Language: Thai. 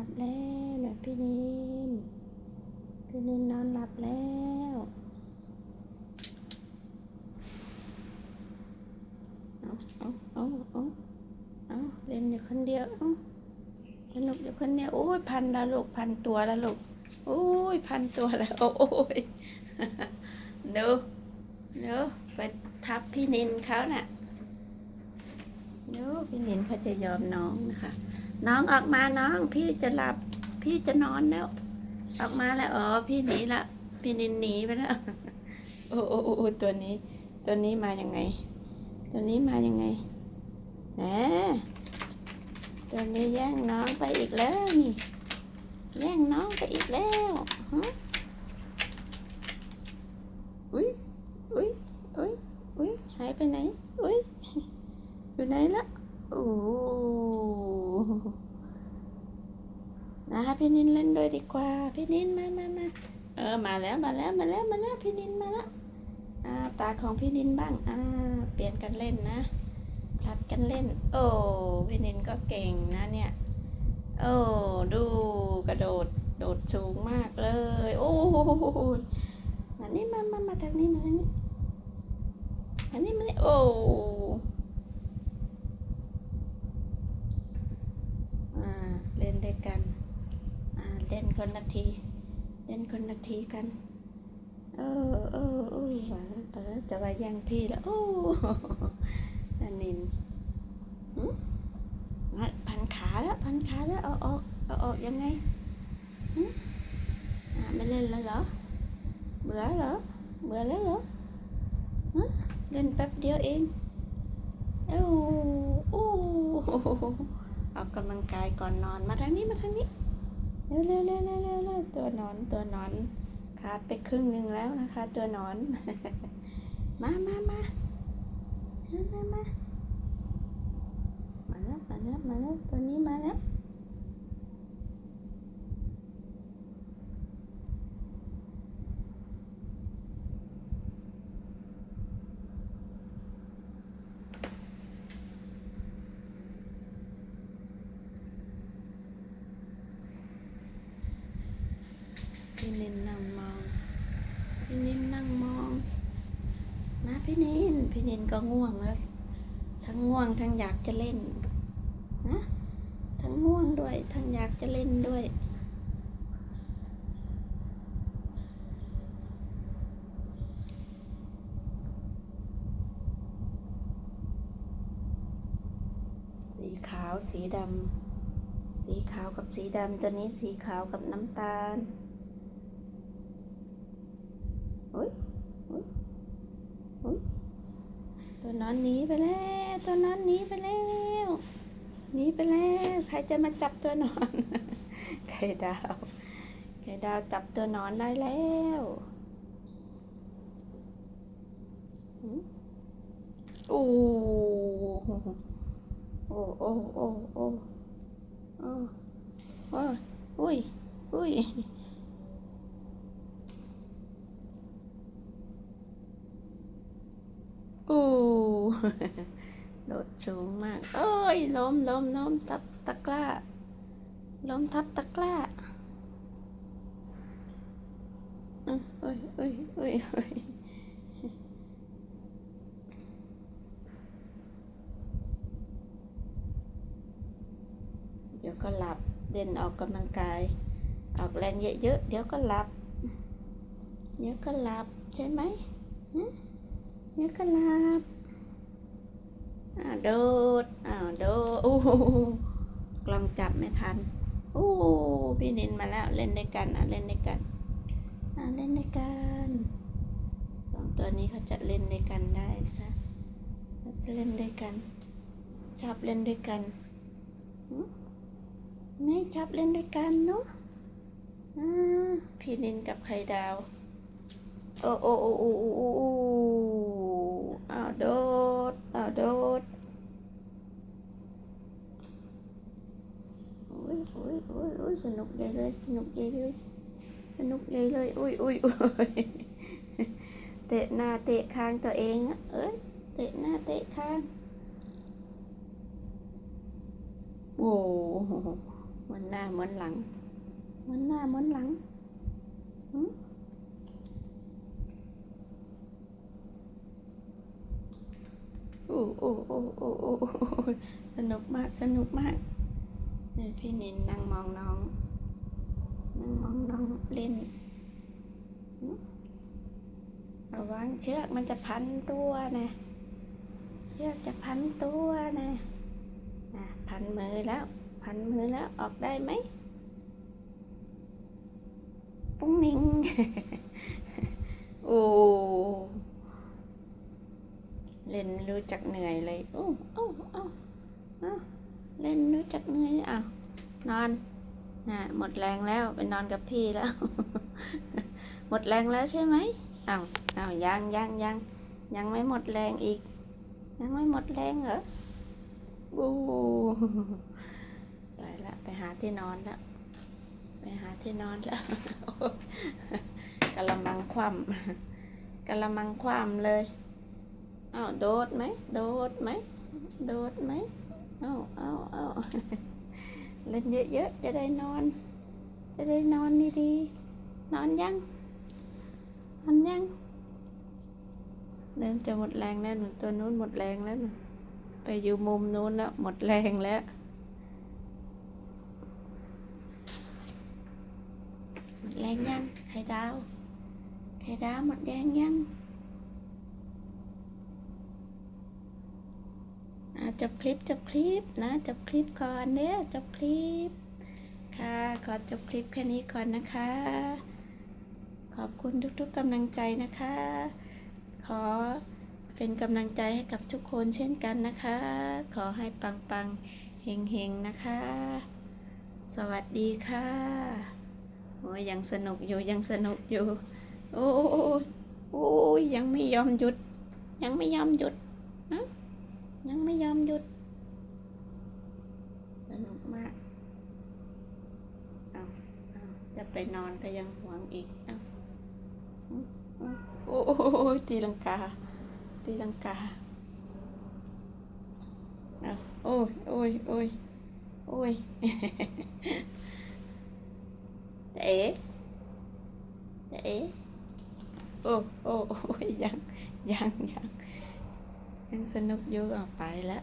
ลับแล้วนะพี่นินพี่นินนอนหลับแล้วเอาเอาเอาเอาเอาเล่นอยู่คนเดียวเอาสนุกอยู่คนเดียวโอ้ยพันแล้วลูกพันตัวแล้วลูกโอ้ยพันตัวแล้วโอ้ยเดูดูไปทับพี่นินเขาน่ะเดูพี่นินเขาจะยอมน้องนะคะ น้องออกมาน้อง พี่จะหลับ พี่จะนอนแล้ว ออกมาแล้วอ๋อพี่หนีละพี่นินหนีไปแล้วโอ้โอ้โอ้ตัวนี้ ตัวนี้มายังไง ตัวนี้มายังไงแหมตัวนี้แย่งน้องไปอีกแล้วนี่แย่งน้องไปอีกแล้วฮะอุ้ยอุ้ยอุ้ยอุ้ยหายไปไหนอุ้ยอยู่ไหนละโอ้โห นะพี่นินเล่นด้วยดีกว่า พี่นินมามามาเออมาแล้วมาแล้วมาแล้วมาแล้วพี่นินมาแล้วอ่าตาของพี่นินบ้างอ่าเปลี่ยนกันเล่นนะผลัดกันเล่น โอ้พี่นินก็เก่งนะเนี่ยโอ้ดูกระโดดโดดสูงมากเลย โอ้มานี่มามามาทางนี้มาทางนี้มานี่มานี่โอ้เล่นด้วยกัน เล่นคนนาทีเล่นคนนาทีกันเออเออเออมาแล้วมาแล้วจะมาแย่งพี่แล้วโอ้นันนินหึมาพันขาแล้วพันขาแล้วเอาออกเอาออกยังไงหึอ่าไม่เล่นแล้วเหรอเบื่อเหรอเบื่อแล้วเหรอฮะเล่นแป๊บเดียวเองเอ้าโอ้ออกกำลังกายก่อนนอนมาทางนี้มาทางนี้ เร็วเร็วเร็วเร็วเร็วเร็วตัวนอนตัวนอนขาดไปครึ่งหนึ่งแล้วนะคะ ตัวนอน มามามามามามามาแล้วมาแล้วมาแล้วตัวนี้มาแล้ว พี่นินนั่งมอง พี่นินนั่งมองนะพี่นิน พี่นินก็ง่วงแล้ว ทั้งง่วงทั้งอยากจะเล่นนะทั้งง่วงด้วย ทั้งอยากจะเล่นด้วยสีขาวสีดำ สีขาวกับสีดำ ตัวนี้สีขาวกับน้ำตาลอุ้ยอุ้ยอุ้ย ตัวนอนหนีไปแล้ว ตัวนอนหนีไปแล้วหนีไปแล้ว ใครจะมาจับตัวนอนไข่ดาวไข่ดาวจับตัวนอนได้แล้วหืมโอ้โอ้โอ้โอ้โอ้โอ้โอ้อุ้ยอุ้ยโอ้ โดดสูงมาก เอ้ยล้มล้มล้มทับตะกร้าล้มทับตะกร้าเอ้ยเอ้ยเอ้ยเอ้ยเอ้ยเดี๋ยวก็หลับ เด่นออกกำลังกาย ออกแรงเยอะๆ เดี๋ยวก็หลับ เดี๋ยวก็หลับใช่ไหมฮะเดี๋ยวก็หลับ อ่าโดดอ้าวโดดโอ้โหกลองจับไม่ทัน โอ้พี่นินมาแล้วเล่นด้วยกันอะเล่นด้วยกันอะเล่นด้วยกันสองตัวนี้เขาจะเล่นด้วยกันได้นะเขาจะเล่นด้วยกัน ชอบเล่นด้วยกันไม่ชอบเล่นด้วยกันเนาะอ่าพี่นินกับไข่ดาว โอ้โอ้โอ้โอ้โอ้ โอ้โอ้อ้าโดดอาโดดโอ้ยโอ้ยโอ้ยโอ้ยสนุกใหญ่เลยสนุกใหญ่เลยสนุกใหญ่เลยอุ้ยอุ้ยอุ้ยเตะหน้าเตะคางตัวเองอะเอ้ยเตะหน้าเตะคางโอ้โหมุนหน้ามุนหลังมุนหน้ามุนหลังหึ โอ้โอ้โอ้สนุกมากสนุกมากนี่พี่นินนั่งมองน้องนั่งมองน้องเล่นระวังเชือกมันจะพันตัวนะ เชือกจะพันตัวนะอะพันมือแล้ว พันมือแล้วออกได้ไหมปุ้งนิงโอ้ เล่นรู้จักเหนื่อยเลยโอ้โอ้โอ้โอ้เล่นรู้จักเหนื่อยอ้าวนอนนะหมดแรงแล้วไปนอนกับพี่แล้ว หมดแรงแล้วใช่ไหมอ้าวอ้าวยังยังยังยังไม่หมดแรงอีก ยังไม่หมดแรงเหรอบูไปละไปหาที่นอนละไปหาที่นอนละกะละมังคว่ำกะละมังคว่ำเลย อ้าวโดดไหมโดดไหมโดดไหมอ้าเอ้าเอ้าวเล่นเยอะๆจะได้นอน จะได้นอนดีๆนอนยังนอนยังเริ่มจะหมดแรงแล้วหนูตัวนู้นหมดแรงแล้วหนูไปอยู่มุมนู้นแล้วหมดแรงแล้วหมดแรงยังไข่ดาวไข่ดาวหมดแรงยังอะ จบคลิปจบคลิปนะจบคลิปก่อนเนี่ยจบคลิป ค่ะขอจบคลิปแค่นี้ก่อนนะคะ ขอบคุณทุกๆกำลังใจนะคะ ขอเป็นกำลังใจให้กับทุกคนเช่นกันนะคะ ขอให้ปังปังๆเฮงเฮงๆนะคะ สวัสดีค่ะโอ้ยยังสนุกอยู่ยังสนุกอยู่ โอ้ยโอ้ยยังไม่ยอมหยุด ยังไม่ยอมหยุดนะ ยังไม่ยอมหยุด สนุกมาก เอาเอาจะไปนอนก็ยังหวงอีก เอาโอ้ยตีลังกา ตีลังกา เอาโอ้ยโอ้ยโอ้ยโอ้ยจะเอ๋จะเอ๋โอ้โอ้โอ้ยยังยังยัง ยังสนุกอยู่ออกไปแล้ว